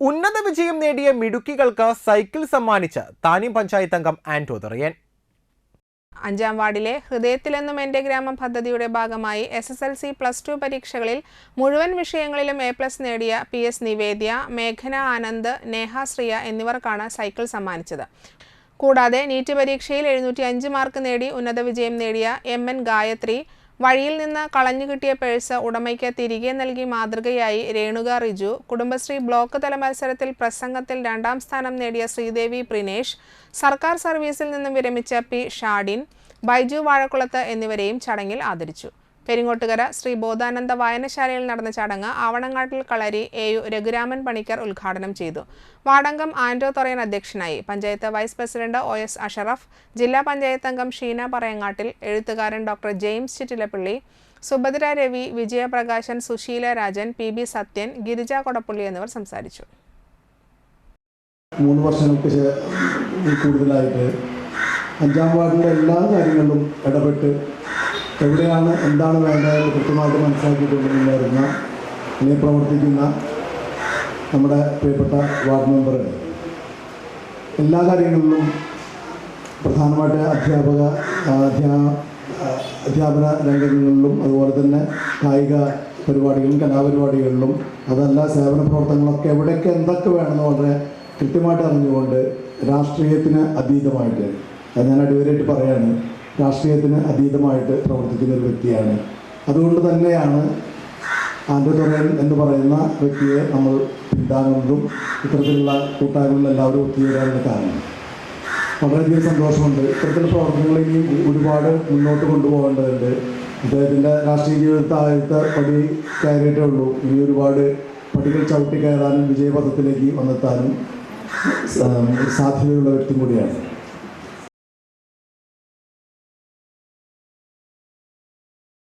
ഉന്നത വിജയം നേടിയ മിടുക്കികൾക്ക് സൈക്കിൾ സമ്മാനിച്ച് താനിം പഞ്ചായത്ത് അംഗം ആന്റോ ദറിയൻ. അഞ്ചാം വാർഡിലെ ഹൃദയത്തിലെന്നും എന്റെ ഗ്രാമം പദ്ധതിയുടെ ഭാഗമായി S S L C plus two പരീക്ഷകളിൽ മുഴുവൻ വിഷയങ്ങളിലും എ പ്ലസ് നേടിയ പി എസ് നിവേദ്യ മേഘന ആനന്ദ് നേഹ ശ്രിയ എന്നിവർക്കാണ് സൈക്കിൾ സമ്മാനിച്ചത്. കൂടാതെ നീറ്റ് പരീക്ഷയിൽ എഴുന്നൂറ്റി അഞ്ച് മാർക്ക് നേടി ഉന്നത വിജയം നേടിയ എം എൻ ഗായത്രി വഴിയിൽ നിന്ന് കളഞ്ഞു കിട്ടിയ പേഴ്സ് ഉടമയ്ക്ക് തിരികെ നൽകി മാതൃകയായി രേണുക റിജു. കുടുംബശ്രീ ബ്ലോക്ക് തല മത്സരത്തിൽ പ്രസംഗത്തിൽ രണ്ടാം സ്ഥാനം നേടിയ ശ്രീദേവി പ്രിനേഷ് സർക്കാർ സർവീസിൽ നിന്നും വിരമിച്ച പി ഷാഡിൻ ബൈജു വാഴക്കുളത്ത് എന്നിവരെയും ചടങ്ങിൽ ആദരിച്ചു. പെരിങ്ങോട്ടുകര ശ്രീ ബോധാനന്ദ വായനശാലയിൽ നടന്ന ചടങ്ങ് ആവണങ്ങാട്ടിൽ കളരി എ യു രഘുരാമൻ പണിക്കർ ഉദ്ഘാടനം ചെയ്തു. വാടങ്കം ആൻഡോ തൊറയൻ അധ്യക്ഷനായി. Panchayat vice president O S Ashraf ജില്ലാ പഞ്ചായത്ത് അംഗം ഷീന പറയങ്ങാട്ടിൽ എഴുത്തുകാരൻ doctor James Chittilappilly Subhadra Ravi Vijayaprakashan Susheela Rajan P B Sathyan Girija Kodappilly എന്നിവർ സംസാരിച്ചു. മൂന്ന് വർഷങ്ങൾക്ക് കൂടുതലായിട്ട് അഞ്ചാം വാർഡിലെ എല്ലാ കാര്യങ്ങളിലും ഇടപെട്ട് എവിടെയാണ് എന്താണ് വേണ്ടത് കൃത്യമായിട്ട് മനസ്സിലാക്കിക്കൊണ്ട് മുന്നേറുന്ന ഇങ്ങനെ പ്രവർത്തിക്കുന്ന നമ്മുടെ പ്രിയപ്പെട്ട വാർഡ് മെമ്പർ. എല്ലാ കാര്യങ്ങളിലും പ്രധാനമായിട്ട് അധ്യാപക അധ്യാ അധ്യാപന രംഗങ്ങളിലും അതുപോലെ തന്നെ കായിക പരിപാടികളിലും കലാപരിപാടികളിലും അതല്ല സേവന പ്രവർത്തനങ്ങളൊക്കെ എവിടെയൊക്കെ എന്തൊക്കെ വേണമെന്ന് വളരെ കൃത്യമായിട്ട് അറിഞ്ഞുകൊണ്ട് രാഷ്ട്രീയത്തിന് അതീതമായിട്ട് അത് ഞാൻ അടിവരായിട്ട് പറയാണ് രാഷ്ട്രീയത്തിന് അതീതമായിട്ട് പ്രവർത്തിക്കുന്ന ഒരു വ്യക്തിയാണ്. അതുകൊണ്ട് തന്നെയാണ് ആൻഡ്രോ എന്ന് പറയുന്ന വ്യക്തിയെ നമ്മൾ പിന്താങ്ങുന്നതും ഇത്തരത്തിലുള്ള കൂട്ടായ്മകളിൽ എല്ലാവരും ഒത്തുചേരാനുള്ള കാരണം. വളരെയധികം സന്തോഷമുണ്ട്. ഇത്തരത്തിലുള്ള പ്രവർത്തനങ്ങൾ ഇനി ഒരുപാട് മുന്നോട്ട് കൊണ്ടുപോകേണ്ടതുണ്ട്. അദ്ദേഹത്തിന്റെ രാഷ്ട്രീയ ജീവിതത്തെ ആദ്യത്തെ പടി കയറിയിട്ടേ ഉള്ളൂ. ഇനി ഒരുപാട് പടികൾ ചവിട്ടി കയറാനും വിജയപഥത്തിലേക്ക് വന്നെത്താനും സാധ്യതയുള്ള വ്യക്തി കൂടിയാണ്.